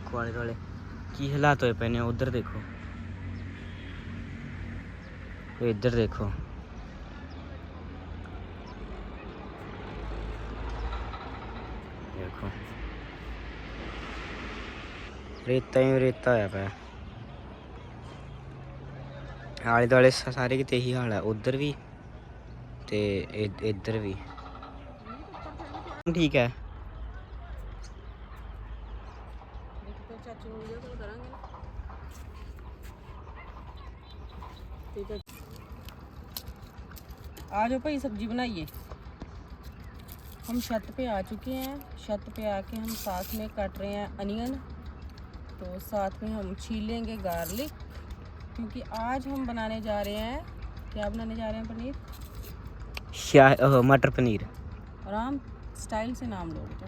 ਦੇਖੋ ਆਲੇ ਦੁਆਲੇ ਕੀ ਹਾਲਾਤ ਹੋਏ ਪਏ ਨੇ ਉਧਰ ਦੇਖੋ ਤੇ ਇੱਧਰ ਦੇਖੋ ਦੇਖੋ ਰੇਤਾ ਹੀ ਰੇਤਾ ਹੋਇਆ ਪਿਆ ਆਲੇ ਦੁਆਲੇ ਸ- ਸਾਰੇ ਕਿਤੇ ਇਹੀ ਹਾਲ ਹੈ ਉਧਰ ਵੀ ਤੇ ਇ- ਇੱਧਰ ਵੀ ਠੀਕ ਹੈ ਚਾਚੂ ਨੂੰ ਵੀਡੀਓ ਕਾਲ ਕਰਾਂਗੇ ਨਾ ठीक है आ जाओ भाई सब्जी बनाइए हम छत पे आ चुके हैं छत पे आके हम साथ में काट रहे हैं अनियन तो साथ में हम छीलेंगे गार्लिक क्योंकि आज हम बनाने जा रहे हैं क्या बनाने जा रहे हैं पनीर ਸ਼ਾਹ ਉਹ ਮਟਰ ਪਨੀਰ आराम स्टाइल से नाम लो बेटा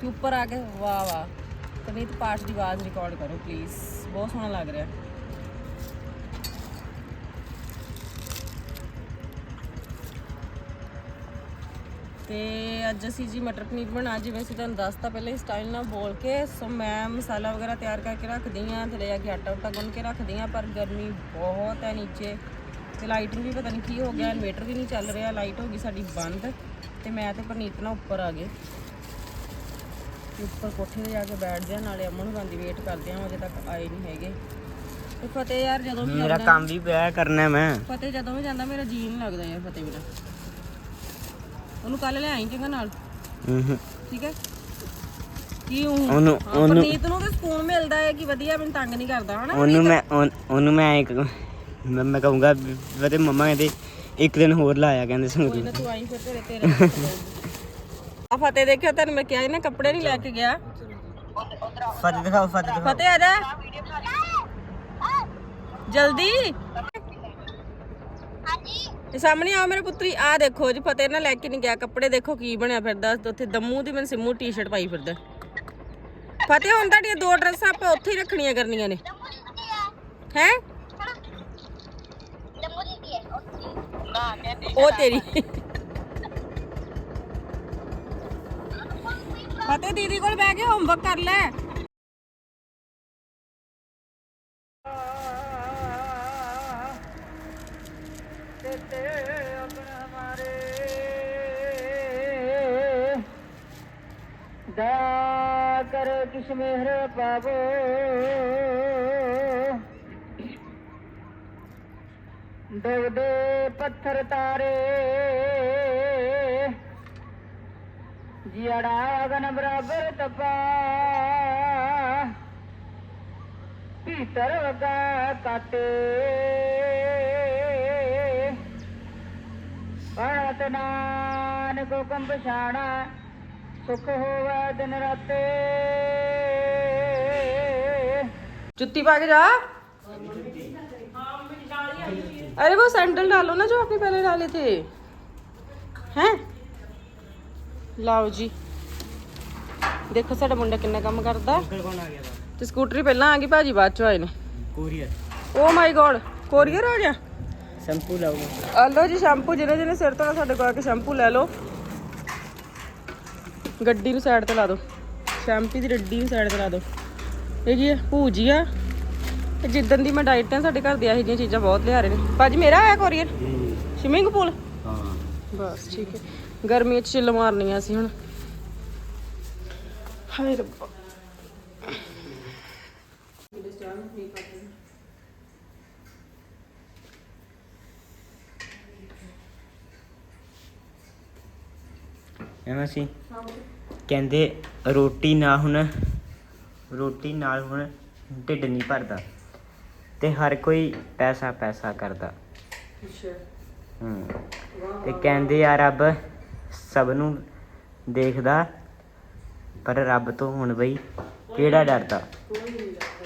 ਤੇ ਉੱਪਰ ਆ ਕੇ ਵਾਹ ਵਾਹ। ਪਨੀਤ ਪਾਠ ਦੀ ਆਵਾਜ਼ ਰਿਕਾਰਡ ਕਰੋ ਪਲੀਜ਼ ਬਹੁਤ ਸੋਹਣਾ ਲੱਗ ਰਿਹਾ। ਤੇ ਅੱਜ ਅਸੀਂ ਜੀ ਮਟਰ ਪਨੀਰ ਬਣਾ ਜਿਵੇਂ ਅਸੀਂ ਤੁਹਾਨੂੰ ਦੱਸਤਾ ਪਹਿਲੇ ਇਸ ਸਟਾਈਲ ਨਾਲ ਬੋਲ ਕੇ। ਸੋ ਮੈਂ ਮਸਾਲਾ ਵਗੈਰਾ ਤਿਆਰ ਕਰਕੇ ਰੱਖਦੀ ਆ ਥੱਲੇ ਆ ਕੇ ਆਟਾ ਉਟਾ ਗੁੰਨ ਕੇ ਰੱਖਦੀ ਆ ਪਰ ਗਰਮੀ ਬਹੁਤ ਹੈ ਨੀਚੇ। ਤੇ ਲਾਈਟ ਨੂੰ ਵੀ ਪਤਾ ਨਹੀਂ ਕੀ ਹੋ ਗਿਆ, ਇਨਵੇਟਰ ਵੀ ਨਹੀਂ ਚੱਲ ਰਿਹਾ ਲਾਈਟ ਹੋ ਗਈ ਸਾਡੀ ਬੰਦ। ਤੇ ਮੈਂ ਤੇ ਪਰਨੀਤ ਨਾਲ ਉੱਪਰ ਆ ਗਏ। ਤੇ ਉੱਪਰ ਕੋਠੇ ਤੇ ਜਾ ਕੇ ਬੈਠ ਜਾ ਨਾਲੇ ਅਮਨ ਹੋਰਾਂ ਦੀ ਵੇਟ ਕਰਦੇ ਆ ਅਜੇ ਤੱਕ ਆਏ ਨਹੀਂ ਹੈਗੇ। ਤੇ ਫਤਿਹ ਯਾਰ ਜਦੋਂ ਵੀ ਮੇਰਾ ਕੰਮ ਵੀ ਪਿਆ ਕਰਨਾ ਮੈਂ। ਫਤਿਹ ਜਦੋਂ ਵੀ ਜਾਂਦਾ ਮੇਰਾ ਜੀ ਨਹੀਂ ਲੱਗਦਾ ਯਾਰ ਫਤਿਹ ਬਿਨਾ ਉਹਨੂੰ ਕੱਲ ਲੈ ਆਈ ਚੰਗਾ ਨਾਲ। ਹੂੰ ਠੀਕ ਹੈ? ਕੀ ਉਹ ਉਹਨੂੰ ਉਹਨੂੰ ਪਰਨੀਤ ਨੂੰ ਤਾਂ ਸਕੂਨ ਮਿਲਦਾ ਹੈ ਕਿ ਵਧੀਆ ਮੈਨੂੰ ਤੰਗ ਨਹੀਂ ਕਰਦਾ ਹਨਾ ਉਹਨੂੰ ਮੈਂ ਉਹਨ- ਮੈਂ ਇੱਕ ਮੈਂ ਮੈਂ ਕਹੂੰਗਾ ਵਤੇ ਮੰਮਾ ਕਹਿੰਦੇ ਇੱਕ ਦਿਨ ਹੋਰ ਲਾਇਆ ਕਹਿੰਦੇ ਨਾ ਤੂੰ ਆਈ ਫਿਰ ਤੇਰੇ ਤੇਰੇ। ਆ ਫਤਿਹ ਦੇਖਿਆ ਤੈਨੂੰ ਮੈਂ ਕਿਹਾ ਸੀ ਨਾ ਕੱਪੜੇ ਨਹੀਂ ਲੈ ਕੇ ਗਿਆ। ਫਤਿਹ ਦਿਖਾਓ ਫਤਿਹ ਦਿਖਾਓ। ਫਤਿਹ ਆ ਜਾ। ਜਲਦੀ। ਇਹ ਸਾਹਮਣੇ ਆਓ ਮੇਰੇ ਪੁੱਤਰੀ ਆ ਦੇਖੋ ਜੀ ਫਤਿਹ ਨਾ ਲੈ ਕੇ ਨਹੀਂ ਗਿਆ ਕੱਪੜੇ ਦੇਖੋ ਕੀ ਬਣਿਆ ਫਿਰਦਾ ਉੱਥੇ ਦਮੂ ਦੀ ਮੈਂ ਸਿੰਮੂ ਟੀ-ਸ਼ਰਟ ਪਾਈ ਫਿਰਦਾ। ਫਤਿਹ ਹੁਣ ਤੁਹਾਡੀਆਂ ਦੋ ਡਰੈਸਾਂ ਆਪਾਂ ਉੱਥੇ ਹੀ ਰੱਖਣੀਆਂ ਕਰਨੀਆਂ ਨੇ। ਹੈ? ਉਹ ਤੇਰੀ। ਫਤਿਹ ਦੀਦੀ ਕੋਲ ਬਹਿ ਕੇ ਹੋਮਵਰਕ ਕਰ ਲੈ ਦਾ ਕਰ ਕਿਸ ਮਿਹਰ ਪਾਵੋ ਡੁੱਬਦੇ ਪੱਥਰ ਤਾਰੇ ਜਿੜਾ ਗਨ ਬਰਾਬਰ ਤਪਾ ਭੀਤਰ ਵਗਾ ਕਾਟੇ ਪੜਤ ਨਾਨਕ ਹੁਕਮ ਪਛਾਣਾ ਸੁਖ ਹੋਵੇ ਦਿਨ ਰਾਤੇ जुत्ती पा के जा अरे वो सैंडल डालो ना जो आपने पहले डाले थे हैं ਲਾਓ ਜੀ। ਦੇਖੋ ਸਾਡਾ ਮੁੰਡਾ ਕਿੰਨਾ ਕੰਮ ਕਰਦਾ। ਕੌਣ ਆ ਗਿਆ ਤੇ ਸਕੂਟਰੀ ਪਹਿਲਾਂ ਆ ਗਈ ਭਾਜੀ ਬਾਅਦ ਚ ਆਏ ਨੇ। Courier. Oh my God courier ਆ ਗਿਆ? ਸ਼ੈਂਪੂ ਲਾਓ। ਆ ਲਓ ਜੀ ਸ਼ੈਂਪੂ ਜਿਹਨੇ ਜਿਹਨੇ ਸਿਰ ਤੋਂ ਸਾਡੇ ਕੋਲ ਆ ਕੇ ਸ਼ੈਂਪੂ ਲੈ ਲਓ। ਗੱਡੀ ਨੂੰ ਸਾਈਡ ਤੇ ਲਾ ਦਿਓ। ਸ਼ੈਂਪੂ ਦੀ ਰੱਡੀ ਨੂੰ ਸਾਈਡ ਤੇ ਲਾ ਦਿਓ। ਇਹ ਕੀ ਹੈ ਭੂਜੀਆ ਤੇ ਜਿੱਦਣ ਦੀ ਮੈਂ ਡਾਈਟ ਤੇ ਸਾਡੇ ਘਰ ਦੀਆਂ ਇਹੋ ਜਿਹੀਆਂ ਚੀਜ਼ਾਂ ਬਹੁਤ ਲਿਆ ਰਹੇ ਨੇ। ਭਾਜੀ ਮੇਰਾ ਆਇਆ ਕੋਰੀਅਰ? ਸਵਿਮਿੰਗ ਪੂਲ ਹਾਂ। ਬਸ ਠੀਕ ਹੈ। ਗਰਮੀ ਚ ਚਿੱਲ ਮਾਰਨੀਆਂ ਸੀ ਹੁਣ। ਹਾਏ ਰੱਬਾ। ਐਵੇਂ ਸੀ। ਕਹਿੰਦੇ ਰੋਟੀ ਨਾ ਹੁਣ ਰੋਟੀ ਨਾਲ ਹੁਣ ਢਿੱਡ ਨਹੀਂ ਭਰਦਾ ਤੇ ਹਰ ਕੋਈ ਪੈਸਾ ਪੈਸਾ ਕਰਦਾ। ਹੂੰ। ਤੇ ਕਹਿੰਦੇ ਆ ਰੱਬ ਸਭ ਨੂੰ ਦੇਖਦਾ ਪਰ ਰੱਬ ਤੋਂ ਹੁਣ ਬਈ ਕਿਹੜਾ ਡਰਦਾ?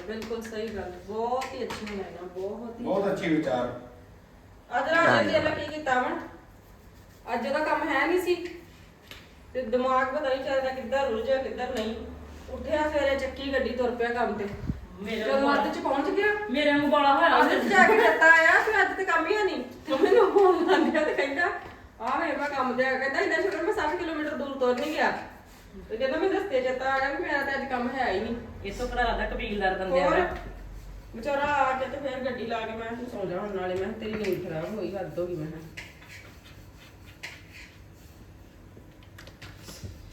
ਬਿਲਕੁਲ ਸਹੀ ਗੱਲ ਬਹੁਤ ਹੀ ਅੱਛੀ ਲਾਈਨਾਂ ਬਹੁਤ ਹੀ ਬਹੁਤ ਅੱਛੀ ਵਿਚਾਰ। ਅੱਜ ਰਾਜਨ ਦੀ ਅੱਲਾ ਕੀ ਕੀਤਾ ਵਾ? ਅੱਜ ਉਹਦਾ ਕੰਮ ਹੈ ਨਹੀਂ ਸੀ ਤੇ ਦਿਮਾਗ ਪਤਾ ਨਹੀਂ ਚੱਲਦਾ ਕਿੱਧਰ ਰੁੱਝਿਆ ਕਿੱਧਰ ਨਹੀਂ। ਉੱਠਿਆ ਸਵੇਰੇ ਚੱਕੀ ਗੱਡੀ ਤੁਰ ਪਿਆ ਕੰਮ ਤੇ। ਜਦੋਂ ਅੱਧ ਚ ਪਹੁੰਚ ਗਿਆ। ਮੇਰੇ ਨੂੰ ਬਾਲਾ ਹੋਇਆ ਅੱਜ। ਜਾ ਕੇ ਦਿੱਤਾ ਆਇਆ ਫਿਰ ਅੱਜ ਤੇ ਕੰਮ ਹੀ ਹੈ ਨਹੀਂ। ਮੰਮੀ ਨੂੰ ਫੋਨ ਲਾਂਦਿਆ ਤੇ ਕਹਿੰਦਾ ਆ ਮੇਰੇ ਮੈਂ ਕੰਮ ਤੇ ਆ ਕਹਿੰਦਾ ਇੰਨਾ ਸ਼ੁਕਰ ਮੈਂ 60 ਕਿਲੋਮੀਟਰ ਦੂਰ ਤੁਰ ਨਹੀਂ ਗਿਆ। ਤੇ ਕਹਿੰਦਾ ਮੈਂ ਰਸਤੇ ਚ ਤਾਂ ਆ ਗਿਆ ਵੀ ਮੇਰਾ ਤਾਂ ਅੱਜ ਕੰਮ ਹੈ ਹੀ ਨਹੀਂ। ਇਸੋ ਭਰਾ ਦਾ ਕਬੀਲਦਾਰ ਬੰਦੇ ਹੋਰ? ਆ ਵਿਚਾਰਾ ਆ ਕੇ ਤੇ ਫਿਰ ਗੱਡੀ ਲਾ ਕੇ ਮੈਂ ਕਿਹਾ ਤੂੰ ਸੌ ਜਾ ਹੁਣ ਨਾਲੇ ਮੈਂ ਕਿਹਾ ਤੇਰੀ ਨੀਂਦ ਖਰਾਬ ਹੋਈ ਹੱਦ ਹੋ ਗਈ ਮੈਂ ਕਿਹਾ।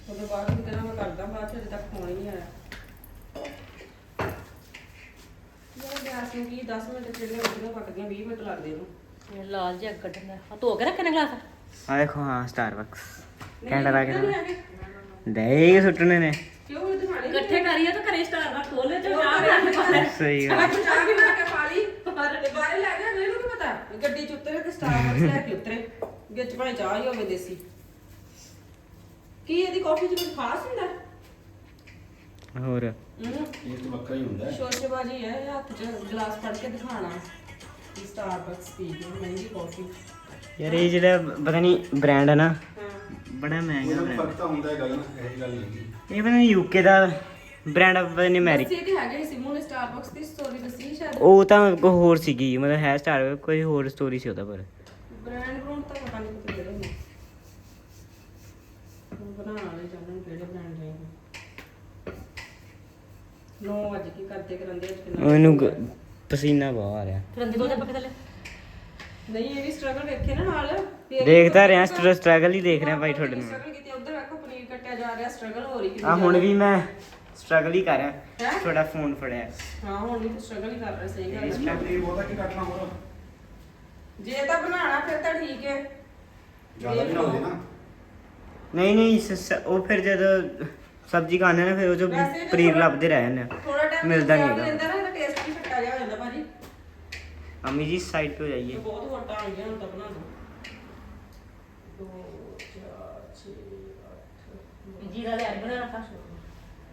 ਉਹਦੇ ਬਾਅਦ ਵੀ ਤੇਰਾ ਮੈਂ ਕਰਦਾ ਬਾਅਦ ਚ ਅਜੇ ਤੱਕ ਫੋਨ ਹੀ ਨਹੀਂ ਆਇਆ। ਯਾਰ ਗੈਸ ਨੂੰ ਕੀ 10 ਮਿੰਟ ਜਿਹੜੇ ਰੋਟੀਆਂ ਪੱਕਦੀਆਂ 20 ਮਿੰਟ ਲੱਗਦੇ ਇਹਨੂੰ ਲਾਲ ਜਿਹਾ ਕੱਢਣਾ। ਆ ਧੋ ਕੇ ਰੱਖਣਾ ਗਲਾਸ? ਆ ਦੇਖੋ ਹਾਂ ਸਟਾਰਬਕਸ ਕੈਂਡਾ ਲਾ ਕੇ ਇੱਦਾਂ ਨਹੀਂ ਹੈਗੇ। ਦੇ ਸੁੱਟਣੇ ਨੇ ਇਕੱਠੇ ਕਰੀਏ ਤਾਂ ਘਰੇ ਸਟਾਰ ਦਾ ਖੋਲੇ ਤੇ ਬਣਾ ਕੇ ਸਹੀ ਗੱਲ ਚਾਹ ਚਾਹ ਕੇ ਬਣਾ ਕੇ ਪਾ ਲਈ ਤੇ ਬਾਹਰ ਲੈ ਗਿਆ ਅਗਲੇ ਨੂੰ ਕੀ ਪਤਾ ਗੱਡੀ ਚ ਉਤਰੇ ਤੇ ਸਟਾਰਬਕਸ ਲੈ ਕੇ ਉਤਰੇ ਵਿੱਚ ਭਾਵੇਂ ਚਾਹ ਹੀ ਹੋਵੇ ਦੇਸੀ ਕੀ ਇਹਦੀ ਕਾਫੀ ਚ ਕੁਝ ਖਾਸ ਹੁੰਦਾ? ਹੋਰ ਇਹ ਤਾਂ ਵੱਖਰਾ ਹੀ ਹੁੰਦਾ। ਸ਼ੋਸ਼ੇਬਾਜੀ ਹੈ ਹੱਥ 'ਚ ਗਲਾਸ ਫੜ ਕੇ ਦਿਖਾਣਾ ਸਟਾਰਬਕਸ ਪੀ ਕੇ ਮਹਿੰਗੀ ਕਾਫੀ ਯਾਰ ਇਹ ਜਿਹੜਾ ਪਤਾ ਨਹੀਂ ਬ੍ਰਾਂਡ ਹੈ ਨਾ ਬੜਾ ਮਹਿੰਗਾ ਉਹਦਾ ਬ੍ਰਾਂਡ ਫ਼ਰਕ ਤਾਂ ਹੁੰਦਾ ਹੈ ਗੱਲ ਨਾ ਇਹ ਗੱਲ ਨਹੀਂ ਇਹ ਪਤਾ ਨਹੀਂ ਯੂਕੇ ਦਾ ਬ੍ਰਾਂਡ ਪਤਾ ਨਹੀਂ ਅਮਰੀਕਾ ਸੀ ਕਿ ਹੈਗੇ ਸੀ ਸਿਮੂ ਨੇ ਸਟਾਰਬਕਸ ਦੀ ਸਟੋਰੀ ਦੱਸੀ ਸ਼ਾਇਦ। ਉਹ ਤਾਂ ਕੋਈ ਹੋਰ ਸੀਗੀ ਮਤਲਬ ਹੈ ਸਟਾਰ ਕੋਈ ਹੋਰ ਸਟੋਰੀ ਸੀ ਉਹਦਾ ਪਰ। ਬ੍ਰਾਂਡ ਬਰੂੰਡ ਤਾਂ ਪਤਾ ਨਹੀਂ ਕਿਤੇ ਕਿਹੜੇ ਨੇ। ਉਹ ਬਣਾਉਣ ਵਾਲੇ ਜਾਣਨ ਕਿਹੜੇ ਬ੍ਰਾਂਡ ਦੇ ਨੋ ਅੱਜ ਕੀ ਕਰਦੇ ਕਰਾਂਦੇ ਅੱਜ ਕਿੰਨਾ ਉਹਨੂੰ ਗ- ਪਸੀਨਾ ਬਹੁਤ ਆ ਰਿਹਾ। ਅੰਦਰ ਕੋਲ ਪੱਕੇ ਥੱਲੇ ਨਹੀਂ ਇਹ ਵੀ ਸਟਰਗਲ ਵੇਖੇ ਨਾ ਨਾਲ। ਫਿਰ ਦੇਖਦਾ ਰਿਹਾ ਸਟਰਗਲ ਹੀ ਦੇਖ ਰਿਹਾ ਭਾਈ ਤੁਹਾਡੇ ਨਾਲ। ਸਟਰਗਲ ਕੀਤੀ ਉਧਰ ਵੇਖੋ ਪਨੀਰ ਕੱਟਿਆ ਜਾ ਰਿਹਾ ਸਟਰਗਲ ਹੋ ਰਹੀ ਆ ਹੁਣ ਵੀ ਮੈਂ ਸਟਰਗਲ ਹੀ ਕਰ ਰਿਹਾ ਹੈਂ? ਤੁਹਾਡਾ ਫੋਨ ਫੜਿਆ। ਹਾਂ ਹੁਣ ਵੀ ਸਟਰਗਲ ਹੀ ਕਰ ਰਿਹਾ ਸਹੀ ਗੱਲ ਹੈ ਇਹ ਬਹੁਤਾ ਕੀ ਕੱਟਣਾ ਹੋਰ। ਜੇ ਤਾਂ ਬਣਾਉਣਾ ਫਿਰ ਤਾਂ ਠੀਕ ਹੈ। ਜ਼ਿਆਦਾ ਵੀ ਨਾ ਹੋਵੇ ਨਾ। ਨਹੀਂ ਨਹੀਂ ਸ- ਸ- ਉਹ ਫਿਰ ਜਦੋਂ ਸਬਜ਼ੀ ਖਾਣੇ ਨਾ ਫਿਰ ਉਹ ਜੋ ਵੈਸੇ ਵੀ ਪਨੀਰ ਥੋੜ੍ਹਾ- ਲੱਭਦੇ ਰਹਿ ਜਾਂਦੇ ਆ। ਥੋੜਾ ਟਾਈਮ ਮਿਲਦਾ ਨਹੀਂ ਹੈਗਾ। ਲੈਂਦਾ ਨਾ ਇਹਦਾ ਟੇਸਟ ਵੀ ਖੱਟਾ ਜਿਹਾ ਹੋ ਜਾਂਦਾ ਭਾਜੀ ਅਮੀ ਜੀ ਸਾਈਡ ਤੇ ਹੋ ਇਹ ਜਾਈਏ ਬਹੁਤ ਵੱਡਾ ਆ ਗਿਆ ਹੁਣ ਤਾਂ ਬਣਾ ਦੋ। 2 4 6 ਜੀਰਾ ਲੈ ਬਣਾ ਰੱਖਾ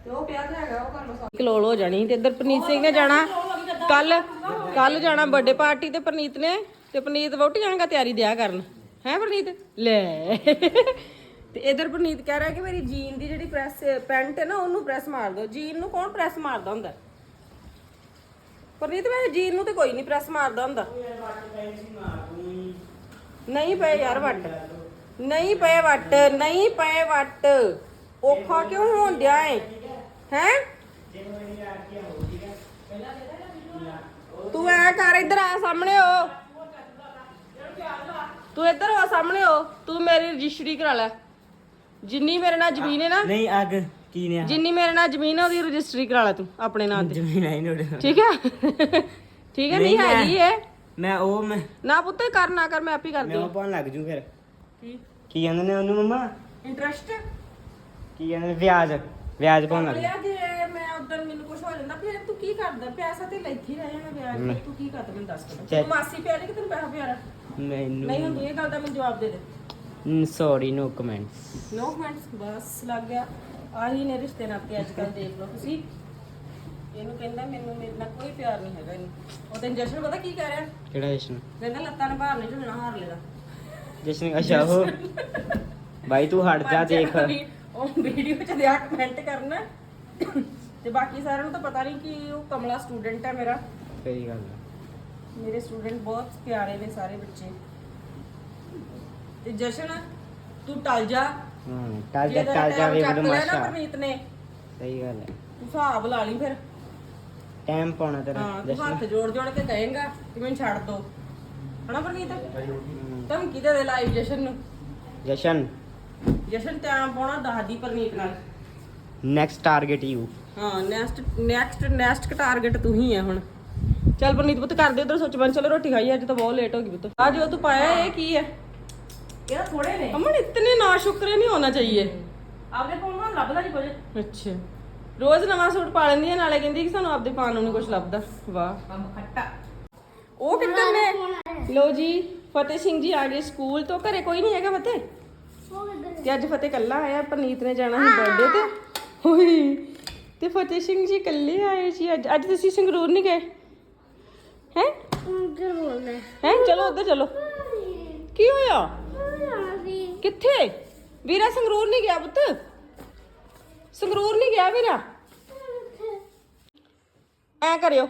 ਤੇ ਉਹ ਪਿਆ ਤੇ ਹੈਗਾ ਉਹ ਕਰ ਲੋ ਕਲੋਲ ਹੋ ਜਾਣੀ ਤੇ ਇੱਧਰ ਪਨੀਤ ਸਿੰਘ ਨੇ ਜਾਣਾ। ਕੱਲ ਕੱਲ ਜਾਣਾ ਬਰਥਡੇ ਪਾਰਟੀ ਤੇ ਪਰਨੀਤ ਨੇ ਤੇ ਪਰਨੀਤ ਜਾਣਗਾ ਤਿਆਰੀ ਦਿਆ ਕਰਨ। ਹੈ ਪਰਨੀਤ? ਲੈ। ਤੇ ਇਧਰ ਪਰਨੀਤ ਕਹਿ ਰਿਹਾ ਕਿ ਮੇਰੀ ਜੀਨ ਦੀ ਜਿਹੜੀ ਪ੍ਰੈਸ ਪੈਂਟ ਹੈ ਨਾ ਉਹਨੂੰ ਪ੍ਰੈਸ ਮਾਰ ਦਿਓ। ਜੀਨ ਨੂੰ ਕੌਣ ਪ੍ਰੈਸ ਮਾਰਦਾ ਹੁੰਦਾ? ਪਰਨੀਤ ਵੈਸੇ ਜੀਨ ਨੂੰ ਤੇ ਕੋਈ ਨਹੀਂ ਪ੍ਰੈਸ ਮਾਰਦਾ ਹੁੰਦਾ। ਨਹੀਂ ਪਏ ਯਾਰ ਵੱਟ। ਨਹੀਂ ਪਏ ਵੱਟ, ਨਹੀਂ ਪਏ ਵੱਟ। ਔਖਾ ਕਿਉਂ ਹੋਣ ਡਿਆ ਏ? ਹੈ? ਤੂੰ ਐ ਕਰ, ਇੱਧਰ ਆ ਸਾਹਮਣੇ ਹੋ। ਤੂੰ ਇੱਧਰ ਆ ਸਾਹਮਣੇ ਹੋ। ਤੂੰ ਮੇਰੀ ਰਜਿਸਟਰੀ ਕਰਾ ਲੈ। ਜਿੰਨੀ ਮੇਰੇ ਨਾਲ ਜ਼ਮੀਨ ਹੈ ਨਾ। ਨਹੀਂ, ਅੱਗ। ਕੀ ਨੇ ਜਿੰਨੀ ਮੇਰੇ ਨਾਲ ਜ਼ਮੀਨ ਹੈ ਉਹਦੀ ਰਜਿਸਟਰੀ ਕਰਾ ਲੈ ਤੂੰ ਆਪਣੇ ਨਾਂ ਤੇ। ਜ਼ਮੀਨ ਆਈ ਨੋੜੇ ਠੀਕ ਹੈ ਠੀਕ ਹੈ ਨਹੀਂ ਨਹੀਂ, ਮੈਂ- ਹੈਗੀ ਹੈ ਮੈਂ ਉਹ ਮੈਂ ਨਾ ਪੁੱਤ ਕਰ ਨਾ ਕਰ ਮੈਂ ਆਪ ਹੀ ਕਰਦੀ ਮੈਂ ਉਹ ਹਾਂ ਪਾਉਣ ਲੱਗ ਜੂ ਫਿਰ। ਕੀ? ਕੀ ਕਹਿੰਦੇ ਨੇ ਉਹਨੂੰ ਮੰਮਾ? ਇੰਟਰਸਟ? ਕੀ ਕਹਿੰਦੇ ਨੇ? ਵਿਆਜ। ਵਿਆਜ ਪਾਉਣ ਲੱਗ ਲਿਆ ਜੇ। ਮੈਂ ਉਦੋਂ ਮੈਨੂੰ ਕੁਝ ਹੋ ਜਾਂਦਾ ਫਿਰ ਤੂੰ ਕੀ ਕਰਦਾ? ਪੈਸਾ ਤੇ ਲੈਥੀ ਰਹਿ ਜਾਣਾ ਵਿਆਜ ਤੇ ਤੂੰ ਕੀ ਕਰਦਾ? ਮੈਨੂੰ ਦੱਸ ਦੇ। ਤੂੰ ਮਾਸੀ ਪਿਆਰੀ ਕਿ ਤੈਨੂੰ ਪੈਸਾ ਪਿਆਰਾ ਮੈਨੂੰ ਨਹੀਂ ਹੁੰਦੀ ਇਹ ਗੱਲ ਦਾ ਮੈਨੂੰ ਜਵਾਬ ਦੇ ਦੇ। Sorry no comments no comments ਬਸ ਲੱਗ ਗਿਆ। ਆਹੀ ਨੇ ਰਿਸ਼ਤੇ ਨਾਤੇ ਅੱਜ ਕੱਲ ਦੇਖ ਲਓ ਤੁਸੀਂ। ਇਹਨੂੰ ਕਹਿੰਦਾ ਮੈਨੂੰ ਮੇਰੇ ਨਾਲ ਕੋਈ ਪਿਆਰ ਨਹੀਂ ਹੈਗਾ ਇਹਨੂੰ। ਉਹ ਦਿਨ ਜਸ਼ਨ ਪਤਾ ਕੀ ਕਹਿ ਰਿਹਾ? ਕਿਹੜਾ ਜਸ਼ਨ? ਕਹਿੰਦਾ ਲੱਤਾਂ ਨੇ ਬਾਹਰ ਨਹੀਂ ਝੁਲਣਾ ਹਾਰ ਲੈਦਾ ਜਸ਼ਨ ਅੱਛਾ ਉਹ ਬਾਈ ਤੂੰ ਹਟ ਜਾ ਦੇਖ। ਉਹ ਵੀਡੀਓ ਚ ਦਿਆ ਕਮੈਂਟ ਕਰਨਾ। ਤੇ ਬਾਕੀ ਸਾਰਿਆਂ ਨੂੰ ਤਾਂ ਪਤਾ ਨਹੀਂ ਕਿ ਉਹ ਕਮਲਾ ਸਟੂਡੈਂਟ ਹੈ ਮੇਰਾ। ਸਹੀ ਗੱਲ ਆ। ਮੇਰੇ ਸਟੂਡੈਂਟ ਬਹੁਤ ਪਿਆਰੇ ਨੇ ਸਾਰੇ ਬੱਚੇ। ਤੇ ਜਸ਼ਨ ਤੂੰ ਟਲ ਜਾ। ਹਾਂ ਟਲ ਜਾ ਜੇ ਟਲ ਜਾ ਵੇ ਚੱਕ ਲਿਆ ਨਾ ਬਦਮਾਸ਼ਾ ਪਰਨੀਤ ਨੇ। ਸਹੀ ਗੱਲ ਹੈ। ਤੂੰ ਹਿਸਾਬ ਲਾ ਲਈ ਫਿਰ। ਟਾਈਮ ਪਾਉਣਾ ਤੇਰਾ ਹਾਂ ਤੂੰ ਜਸ਼ਨ ਹੱਥ ਜੋੜ ਜੋੜ ਕੇ ਕਹੇਂਗਾ ਕਿ ਮੈਨੂੰ ਛੱਡ ਦੋ। ਹਨਾ ਪਰਨੀਤ? ਧਮਕੀ ਦੇ ਦੇ ਲਾਈਵ ਜਸ਼ਨ ਨੂੰ। ਜਸ਼ਨ। ਜਸ਼ਨ ਟਾਈਮ ਪਾਉਣਾ ਦੱਸਦੀ ਪਰਨੀਤ ਨਾਲ। ਨੈਕਸਟ ਟਾਰਗੇਟ ਯੂ ਹਾਂ ਨੈਕਸਟ ਨੈਕਸਟ ਨੈਕਸਟ ਟਾਰਗੇਟ ਤੂੰ ਹੀ ਹੈ ਹੁਣ। ਚੱਲ ਪਰਨੀਤ ਪੁੱਤ ਕਰਦੇ ਉਧਰ ਸੋਚ ਬਣ ਚਲੋ ਰੋਟੀ ਖਾਈਏ ਅੱਜ ਤਾਂ ਬਹੁਤ ਲੇਟ ਹੋ ਗਈ ਪੁੱਤ। ਆ ਜੋ ਤੂੰ ਪਾਇਆ ਇਹ ਕੀ ਹੈ? ਨੇ? ਅਮਨ ਇਤਨੇ ਨਾ ਸ਼ੁਕਰੇ ਨਹੀਂ ਹੋਣਾ ਚਾਹੀਏ। ਆਪਦੇ ਕੋਲ ਨਾ ਲੱਭਦਾ ਨਹੀਂ ਕੁਝ। ਅੱਛਾ। ਰੋਜ਼ ਨਵਾਂ ਸੂਟ ਪਾ ਲੈਂਦੀ ਹੈ ਨਾਲੇ ਕਹਿੰਦੀ ਕਿ ਸਾਨੂੰ ਆਪਦੇ ਪਾਣ ਨੂੰ ਨਹੀਂ ਕੁਝ ਲੱਭਦਾ। ਵਾਹ। ਕੰਮ ਖੱਟਾ। ਉਹ ਕਿੱਧਰ ਨੇ? ਲੋ ਜੀ ਫਤਿਹ ਸਿੰਘ ਜੀ ਆ ਗਏ ਸਕੂਲ ਤੋਂ। ਘਰੇ ਕੋਈ ਨਹੀਂ ਹੈਗਾ ਫਤਿਹ? ਤੇ ਅੱਜ ਫਤਿਹ ਕੱਲਾ ਆਇਆ ਪਰਨੀਤ ਨੇ ਜਾਣਾ ਸੀ ਬਰਥਡੇ ਤੇ। ਹੋਈ। ਤੇ ਫਤਿਹ ਸਿੰਘ ਜੀ ਇਕੱਲੇ ਆਏ ਜੀ ਅੱਜ। ਅੱਜ ਤੁਸੀਂ ਸੰਗਰੂਰ ਨਹੀਂ ਗਏ? ਹੈ? ਅੰਦਰ ਬੋਲਣਾ ਹੈ? ਚਲੋ ਉੱਧਰ ਚਲੋ। ਕੀ ਹੋਇਆ? ਆਵੀ ਕਿੱਥੇ? ਵੀਰਾ ਸੰਗਰੂਰ ਨਹੀਂ ਗਿਆ ਪੁੱਤ? ਸੰਗਰੂਰ ਨਹੀਂ ਗਿਆ ਵੀਰਾ? ਐ ਕਰਿਓ।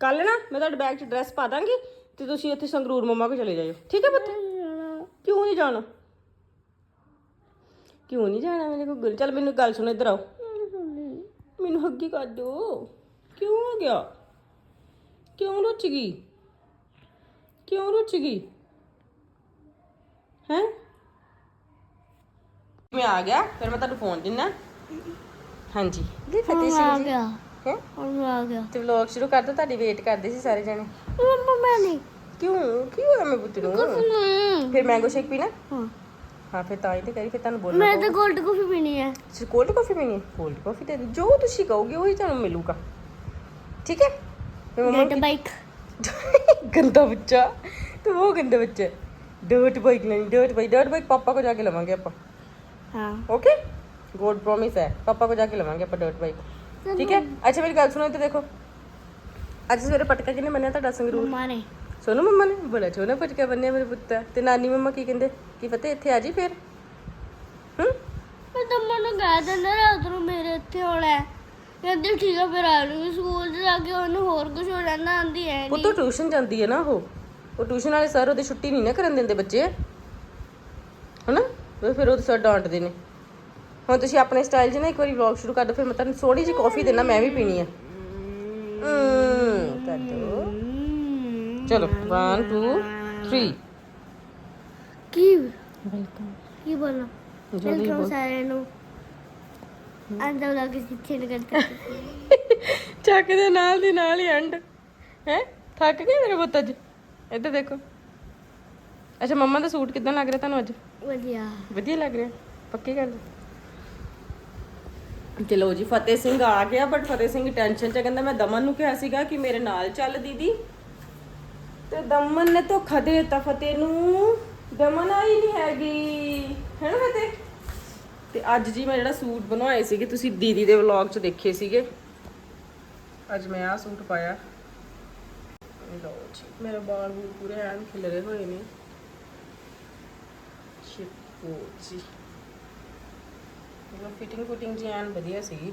ਕੱਲ ਨਾ ਮੈਂ ਤੁਹਾਡੇ ਬੈਗ 'ਚ ਡਰੈਸ ਪਾ ਦਾਂਗੀ ਤੇ ਤੁਸੀਂ ਉੱਥੇ ਸੰਗਰੂਰ ਮੰਮਾ ਕੋਲ ਚਲੇ ਜਾਇਓ। ਠੀਕ ਹੈ ਪੁੱਤ? ਕਿਉਂ ਨਹੀਂ ਜਾਣਾ? ਕਿਉਂ ਨਹੀਂ ਜਾਣਾ? ਮੇਰੇ ਕੋਲ ਗੁੱਲ ਚੱਲ ਮੈਨੂੰ ਗੱਲ ਸੁਣੋ, ਇੱਧਰ ਆਓ। ਮੈਨੂੰ ਹੱਗੀ ਕਰ ਦਿਓ। ਕਿਉਂ ਹੋ ਗਿਆ? ਕਿਉਂ ਰੁੱਚ ਗਈ? ਕਿਉਂ ਰੁੱਚ ਗਈ? ਹੈ? ਮੈਂ ਆ ਗਿਆ ਫਿਰ ਮੈਂ ਤੁਹਾਨੂੰ ਫੋਨ ਦਿੰਨਾ। ਹਾਂਜੀ। ਜੀ ਫਤਿਹ ਆ ਸਿੰਘ ਜੀ। ਗਿਆ। ਹੈ? ਉਹ ਆ ਗਿਆ। ਤੇ ਵਲੌਗ ਸ਼ੁਰੂ ਕਰ ਦੋ ਤੁਹਾਡੀ ਵੇਟ ਕਰਦੇ ਸੀ ਸਾਰੇ ਜਣੇ। ਮੰਮਾ ਮੈਂ ਨਹੀਂ। ਕਿਉਂ? ਕੀ ਹੋਇਆ ਮੈਂ ਪੁੱਤ ਨੂੰ ਹਮ, ਫਿਰ ਮੈਂਗੋ ਸ਼ੇਕ ਪੀਣਾ? ਹਾਂ। ਹਾਂ ਫਿਰ ਤਾਂ ਹੀ ਤੇ ਕਰੀ ਫਿਰ ਤੁਹਾਨੂੰ ਬੋਲਣਾ ਮੈਂ ਤਾਂ ਗੋਲਡ ਕਾਫੀ ਪੀਣੀ ਹੈ। ਤੁਸੀਂ ਕੋਲਡ ਕਾਫੀ ਪੀਣੀ ਹੈ? ਕੋਲਡ ਕਾਫੀ ਤੇ ਜੋ ਤੁਸੀਂ ਕਹੋਗੇ ਉਹੀ ਤੁਹਾਨੂੰ ਮਿਲੂਗਾ। ਠੀਕ ਹੈ? ਫਿਰ ਮੰਮਾ ਬਾਈਕ ਗੰਦਾ ਬੱਚਾ। ਤੂੰ ਉਹ ਗੰਦਾ ਬੱਚਾ। ਡਰਟ ਬਾਈਕ ਨਹੀਂ ਡਰਟ ਬਾਈਕ ਡਰਟ ਬਾਈਕ ਪਾਪਾ ਕੋ ਜਾ ਕੇ ਲਵਾਂਗੇ ਆਪਾਂ। ਹਾਂ। ਓਕੇ ਗੋਡ ਪ੍ਰੋਮਿਸ ਹੈ ਪਾਪਾ ਕੋ ਜਾ ਕੇ ਲਵਾਂਗੇ ਆਪਾਂ ਡਰਟ ਬਾਈਕ ਠੀਕ ਹੈ? ਅੱਛਾ ਮੇਰੀ ਗੱਲ ਸੁਣੋ ਇੱਥੇ ਦੇਖੋ। ਅੱਜ ਸਵੇਰੇ ਪਟਕਾ ਕਿਨੇ ਬੰਨਿਆ ਤੁਹਾਡਾ ਸੰਗਰੂਰ? ਮਮਾ ਨੇ। ਸੋਨੂ ਮਮਾ ਨੇ? ਬੜਾ ਚੋਨਾ ਪਟਕਾ ਬੰਨਿਆ ਮੇਰੇ ਪੁੱਤ। ਤੇ ਨਾਨੀ ਮਮਾ ਕੀ ਕਹਿੰਦੇ? ਕੀ ਫਤਿਹ ਇੱਥੇ ਆ ਜੀ ਫੇਰ? ਹੂੰ? ਮੈਂ ਤਾਂ ਮਨ ਗਾ ਦਿੰਦਾ ਰਾਤ ਨੂੰ ਮੇਰੇ ਇੱਥੇ ਹੋਣਾ ਕਹਿੰਦੇ ਠੀਕ ਆ ਫਿਰ ਆ ਲੂੰਗੀ ਸਕੂਲ ਜਾ ਕੇ ਉਹਨੂੰ ਹੋਰ ਕੁਝ ਹੋ ਜਾਂਦਾ ਆਂਦੀ ਹੈ ਨਹੀਂ। ਪੁੱਤ ਟਿਊਸ਼ਨ ਜਾਂਦੀ ਹੈ ਨਾ ਉਹ। ਉਹ ਟਿਊਸ਼ਨ ਵਾਲੇ ਸਰ ਉਹਦੀ ਛੁੱਟੀ ਨਹੀਂ ਨਾ ਕਰਨ ਦਿੰਦੇ ਬੱਚੇ। ਹਨਾ? ਉਹ ਫਿਰ ਉਹਦੇ ਸਰ ਡਾਂਟਦੇ ਨੇ। ਹੁਣ ਤੁਸੀਂ ਆਪਣੇ ਸਟਾਈਲ 'ਚ ਨਾ ਇੱਕ ਵਾਰੀ ਵਲੌਗ ਸ਼ੁਰੂ ਕਰ ਦਿਓ ਫਿਰ ਮੈਂ ਤੁਹਾਨੂੰ ਥੋੜੀ ਜਿਹੀ ਕਾਫੀ ਦੇਣਾ ਮੈਂ ਵੀ ਪੀਣੀ ਹੈ ਹੂੰ ਕਰ ਦਿਓ ਚਲੋ 1 2 3 ਕੀ? ਵੈਲਕਮ ਕੀ ਬੋਲਣਾ? ਵੈਲਕਮ ਸਾਰਿਆਂ ਨੂੰ। ਅੰਦਰ ਲੱਗ ਕੇ ਸਿੱਖੇ ਨਾ ਕਰਦੇ ਚੱਕ ਦੇ ਨਾਲ ਦੀ ਨਾਲ ਹੀ ਐਂਡ ਹੈ? ਥੱਕ ਗਏ ਮੇਰੇ ਪੁੱਤ ਅੱਜ? ਇੱਧਰ ਦੇਖੋ। ਅੱਛਾ ਮੰਮਾ ਦਾ ਸੂਟ ਕਿਦਾਂ ਲੱਗ ਰਿਹਾ ਤੁਹਾਨੂੰ ਅੱਜ? ਵਧੀਆ। ਵਧੀਆ ਲੱਗ ਰਿਹਾ? ਪੱਕੀ ਗੱਲ? ਚਲੋ ਜੀ ਫਤਿਹ ਸਿੰਘ ਆ ਗਿਆ ਬਟ ਫਤਿਹ ਸਿੰਘ ਟੈਨਸ਼ਨ ਚ ਕਹਿੰਦਾ ਮੈਂ ਦਮਨ ਨੂੰ ਕਿਹਾ ਸੀਗਾ ਕਿ ਮੇਰੇ ਨਾਲ ਚੱਲ ਦੀਦੀ। ਤੇ ਦਮਨ ਨੇ ਧੋਖਾ ਦੇ ਦਿੱਤਾ ਫਤਿਹ ਨੂੰ। ਦਮਨ ਆਈ ਨਹੀਂ ਹੈਗੀ। ਹੈ ਨਾ ਫਤਿਹ? ਤੇ ਅੱਜ ਜੀ ਮੈਂ ਜਿਹੜਾ ਸੂਟ ਬਣਵਾਏ ਸੀਗੇ ਤੁਸੀਂ ਦੀਦੀ ਦੇ ਵਲੌਗ 'ਚ ਦੇਖੇ ਸੀਗੇ। ਅੱਜ ਮੈਂ ਆਹ ਸੂਟ ਪਾਇਆ। ਲਓ ਜੀ। ਮੇਰੇ ਵਾਲ ਵੂਲ ਪੂਰੇ ਐਨ ਖਿਲਰੇ ਹੋਏ ਨੇ। ਸ਼ਿਪੋ ਜੀ। ਮਤਲਬ ਫਿਟਿੰਗ ਫੁਟਿੰਗ ਜੀ ਐਨ ਵਧੀਆ ਸੀਗੀ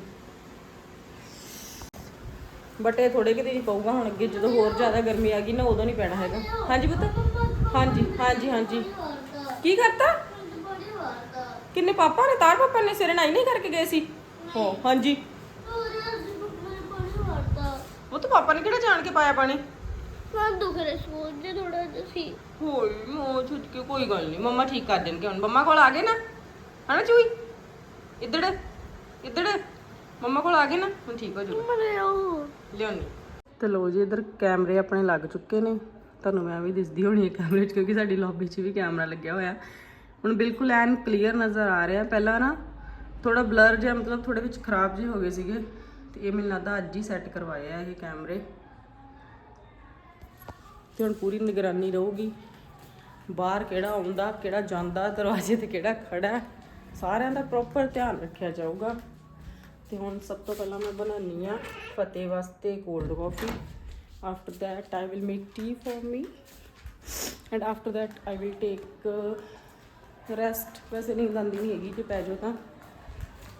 ਬਟ ਇਹ ਥੋੜੇ ਕਿ ਦਿਨ ਪਊਗਾ ਹੁਣ ਅੱਗੇ ਜਦੋਂ ਹੋਰ ਜ਼ਿਆਦਾ ਗਰਮੀ ਆ ਗਈ ਨਾ ਉਦੋਂ ਨਹੀਂ ਪੈਣਾ ਹੈਗਾ। ਹਾਂਜੀ ਪੁੱਤ? ਹਾਂਜੀ ਹਾਂਜੀ ਹਾਂਜੀ। ਕੀ ਕਰਤਾ? ਕਿੰਨੇ ਪਾਪਾ ਨੇ? ਤਾਰ ਪਾਪਾ ਨੇ ਸਿਰ ਨਾਈ ਨਹੀਂ ਕਰਕੇ ਗਏ ਸੀ? ਹੋ ਹਾਂਜੀ। ਉਹ ਤਾਂ ਪਾਪਾ ਨੇ ਕਿਹੜਾ ਜਾਣ ਕੇ ਪਾਇਆ ਪਾਣੀ? ਮੈਂ ਦੁੱਖ ਰਿਹਾ ਸਕੂਲ 'ਚ ਥੋੜਾ ਜਿਹਾ ਸੀ। ਹੋਈ ਮੋ ਛੁੱਟ ਕੇ ਕੋਈ ਗੱਲ ਨਹੀਂ ਮੰਮਾ ਠੀਕ ਕਰ ਦੇਣਗੇ ਹੁਣ। ਮੰਮਾ ਕੋਲ ਆ ਗਏ ਨਾ? ਹਨਾ ਚੂਈ ਇੱਧੜ ਇੱਧੜ। ਮੰਮਾ ਕੋਲ ਆ ਗਏ ਨਾ? ਹੁਣ ਠੀਕ ਹੋ ਜੂ ਮਰੇ ਉਹ। ਲਿਆਉਣੀ। ਤੇ ਲੋ ਜੀ ਇਧਰ ਕੈਮਰੇ ਆਪਣੇ ਲੱਗ ਚੁੱਕੇ ਨੇ। ਤੁਹਾਨੂੰ ਮੈਂ ਵੀ ਦਿਸਦੀ ਹੋਣੀ ਹੈ ਕੈਮਰੇ 'ਚ ਕਿਉਂਕਿ ਸਾਡੀ ਲੌਬੀ 'ਚ ਵੀ ਕੈਮਰਾ ਲੱਗਿਆ ਹੋਇਆ। ਹੁਣ ਬਿਲਕੁਲ ਐਨ ਕਲੀਅਰ ਨਜ਼ਰ ਆ ਰਿਹਾ। ਪਹਿਲਾਂ ਨਾ ਥੋੜਾ ਬਲਰ ਜਿਹਾ ਮਤਲਬ ਥੋੜੇ ਵਿੱਚ ਖਰਾਬ ਜਿਹੇ ਹੋ ਗਏ ਸੀਗੇ। ਤੇ ਇਹ ਮੈਨੂੰ ਲੱਗਦਾ ਅੱਜ ਹੀ ਸੈੱਟ ਕਰਵਾਏ ਆ ਇਹ ਕੈਮਰੇ। ਤੇ ਹੁਣ ਪੂਰੀ ਨਿਗਰਾਨੀ ਰਹੂਗੀ। ਬਾਹਰ ਕਿਹੜਾ ਆਉਂਦਾ, ਕਿਹੜਾ ਜਾਂਦਾ, ਦਰਵਾਜ਼ੇ ਤੇ ਕਿਹੜਾ ਖੜਾ ਸਾਰਿਆਂ ਦਾ ਪ੍ਰੋਪਰ ਧਿਆਨ ਰੱਖਿਆ ਜਾਊਗਾ। ਤੇ ਹੁਣ ਸਭ ਤੋਂ ਪਹਿਲਾਂ ਮੈਂ ਬਣਾਉਣੀ ਆ ਫਤਿਹ ਵਾਸਤੇ cold coffee after that, i will make tea for me. And after that, i will take uh, rest ਵੈਸੇ ਨਹੀਂ ਆਉਂਦੀ ਨਹੀਂ ਹੈਗੀ ਕਿ ਪੈ ਜਾਓ ਤਾਂ।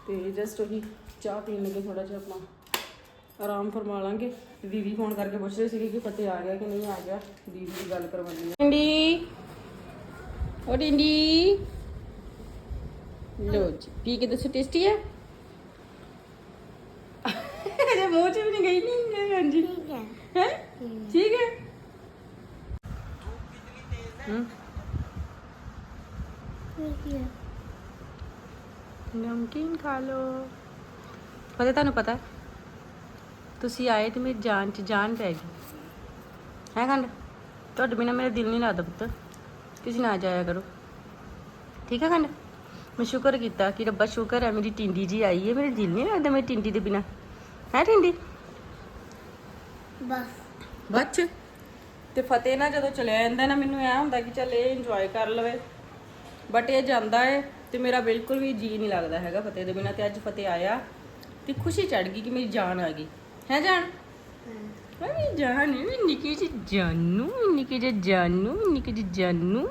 ਤੇ ਜਸਟ ਉਹੀ ਚਾਹ ਪੀਣ ਲੱਗੇ ਥੋੜਾ ਜਿਹਾ ਆਪਾਂ। ਆਰਾਮ ਫਰਮਾ ਲਾਂਗੇ। ਦੀਦੀ ਫੋਨ ਕਰਕੇ ਪੁੱਛ ਰਹੇ ਸੀਗੇ ਕਿ ਫਤਿਹ ਆ ਗਿਆ ਕਿ ਨਹੀਂ ਆ ਗਿਆ। ਦੀਦੀ ਦੀ ਗੱਲ ਕਰਵਾਉਣੀ ਹੈ। ਟਿੰਡੀ। ਓ ਟਿੰਡੀ। ਲੋ ਜੀ ਪੀ ਕੇ ਦੱਸੋ ਟੇਸਟੀ ਹੈ ਅਜੇ ਮੂੰਹ ਚ ਵੀ ਨਹੀਂ ਗਈ ਨਹੀਂ ਹਾਂਜੀ। ਠੀਕ ਹੈ ਹੈ? ਠੀਕ ਹੈ ਹੂੰ। ਫਿਰ ਕੀ ਹੈ ਨਮਕੀਨ ਖਾ ਲੋ ਪਤਾ ਤੁਹਾਨੂੰ ਪਤਾ? ਹੈ? ਤੁਸੀਂ ਆਏ ਤੇ ਮੇਰੀ ਜਾਨ ਚ ਜਾਨ ਪੈ ਗਈ। ਹੈ ਖੰਡ? ਤੁਹਾਡੇ ਬਿਨਾ ਮੇਰਾ ਦਿਲ ਨਹੀਂ ਲੱਗਦਾ ਪੁੱਤ। ਤੁਸੀਂ ਨਾ ਜਾਇਆ ਕਰੋ। ਠੀਕ ਹੈ ਖੰਡ? ਮੈਂ ਸ਼ੁਕਰ ਕੀਤਾ ਕਿ ਰੱਬਾ ਸ਼ੁਕਰ ਹੈ ਮੇਰੀ ਟਿੰਡੀ ਜੀ ਆਈ ਹੈ। ਮੇਰੇ ਦਿਲ ਨਹੀਂ ਲੱਗਦਾ ਮੇਰੀ ਟਿੰਡੀ ਦੇ ਬਿਨਾ। ਹੈ ਟਿੰਡੀ? ਬਸ। ਬੱਚ ਤੇ ਫਤਿਹ ਨਾ ਜਦੋਂ ਚਲਿਆ ਜਾਂਦਾ ਨਾ ਮੈਨੂੰ ਐ ਹੁੰਦਾ ਕਿ ਚੱਲ ਇਹ ਇੰਜੋਏ ਕਰ ਲਵੇ। ਬਟ ਇਹ ਜਾਂਦਾ ਏ ਤੇ ਮੇਰਾ ਬਿਲਕੁਲ ਵੀ ਜੀ ਨਹੀਂ ਲੱਗਦਾ ਹੈਗਾ ਫਤਿਹ ਦੇ ਬਿਨਾ। ਤੇ ਅੱਜ ਫਤਿਹ ਆਇਆ ਤੇ ਖੁਸ਼ੀ ਚੜ ਗਈ ਕਿ ਮੇਰੀ ਜਾਨ ਆ ਗਈ। ਹੈ ਜਾਨ? ਮੇਰੀ ਜਾਨ ਮੇਰੀ ਨਿੱਕੀ ਜਿਹੀ ਜਾਨੂ ਨਿੱਕੀ ਜਿਹੀ ਜਾਨੂ ਨਿੱਕੀ ਜਿਹੀ ਜਾਨੂ।